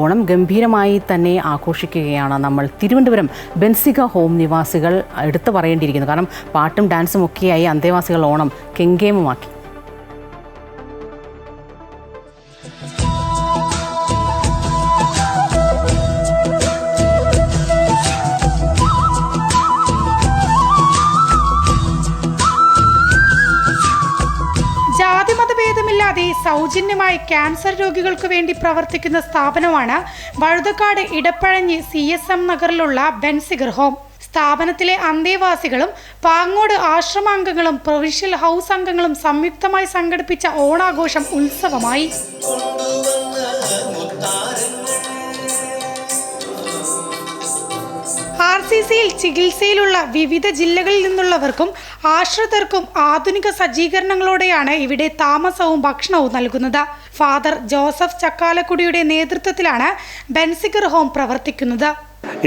ഓണം ഗംഭീരമായി തന്നെ ആഘോഷിക്കുകയാണ് നമ്മൾ. തിരുവനന്തപുരം ബെൻസിക ഹോം നിവാസികൾ എടുത്തു പറയേണ്ടിയിരിക്കുന്നു. കാരണം പാട്ടും ഡാൻസും ഒക്കെയായി അന്തേവാസികൾ ഓണം കെങ്കേമമാക്കി. ജാതിമത സൗജന്യമായി ക്യാൻസർ രോഗികൾക്ക് വേണ്ടി പ്രവർത്തിക്കുന്ന സ്ഥാപനമാണ് Vazhuthacaud Idappazhanji C S M നഗറിലുള്ള Benziger home. സ്ഥാപനത്തിലെ അന്തേവാസികളും പാങ്ങോട് ആശ്രമാംഗങ്ങളും പ്രൊവിൻഷ്യൽ ഹൗസ് അംഗങ്ങളും സംയുക്തമായി സംഘടിപ്പിച്ച ഓണാഘോഷം ഉത്സവമായി. സി സിയിൽ ചികിത്സയിലുള്ള വിവിധ ജില്ലകളിൽ നിന്നുള്ളവർക്കും ആശ്രിതർക്കും ആധുനിക സജ്ജീകരണങ്ങളോടെയാണ് ഇവിടെ താമസവും ഭക്ഷണവും നൽകുന്നത്. ഫാദർ ജോസഫ് ചക്കാലക്കുടിയുടെ നേതൃത്വത്തിലാണ് ബെൻസിഗർ ഹോം പ്രവർത്തിക്കുന്നത്.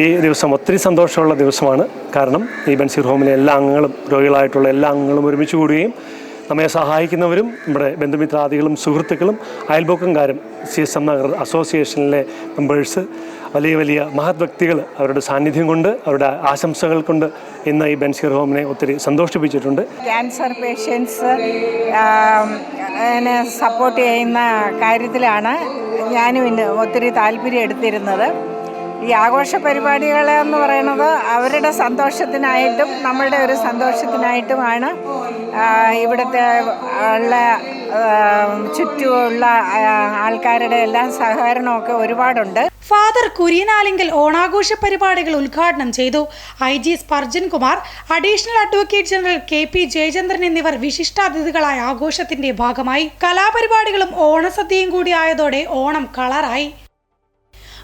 ഈ ദിവസം ഒത്തിരി സന്തോഷമുള്ള ദിവസമാണ്. കാരണം ഈ ബെൻസിഗർ ഹോമിലെ എല്ലാ അംഗങ്ങളും രോഗികളായിട്ടുള്ള എല്ലാ അംഗങ്ങളും ഒരുമിച്ച് കൂടുകയും നമ്മെ സഹായിക്കുന്നവരും നമ്മുടെ ബന്ധുമിത്രാദികളും സുഹൃത്തുക്കളും അയൽപൊക്കംകാരും സി എസ് എം നഗർ അസോസിയേഷനിലെ മെമ്പേഴ്സ് വലിയ വലിയ മഹത് വ്യക്തികൾ അവരുടെ സാന്നിധ്യം കൊണ്ട് അവരുടെ ആശംസകൾ കൊണ്ട് ഇന്ന് ഈ ബെൻസിയർ ഹോമിനെ ഒത്തിരി സന്തോഷിപ്പിച്ചിട്ടുണ്ട്. ക്യാൻസർ പേഷ്യൻസ് സപ്പോർട്ട് ചെയ്യുന്ന കാര്യത്തിലാണ് ഞാനും ഒത്തിരി താല്പര്യം എടുത്തിരുന്നത്. ഈ ആഘോഷ പരിപാടികൾ എന്ന് പറയുന്നത് അവരുടെ സന്തോഷത്തിനായിട്ടും നമ്മളുടെ ഒരു സന്തോഷത്തിനായിട്ടുമാണ്. ഇവിടുത്തെ ഉള്ള ചുറ്റുമുള്ള ആൾക്കാരുടെ എല്ലാം സഹകരണമൊക്കെ ഒരുപാടുണ്ട്. ഫാദർ കുര്യനാലിങ്കൽ ഓണാഘോഷ പരിപാടികൾ ഉദ്ഘാടനം ചെയ്തു. I G Spurgeon Kumar additional advocate general K P Jayachandran എന്നിവർ വിശിഷ്ടാതിഥികളായ ആഘോഷത്തിന്റെ ഭാഗമായി. കലാപരിപാടികളും ഓണസദ്യയും കൂടി ആയതോടെ ഓണം കളറായി.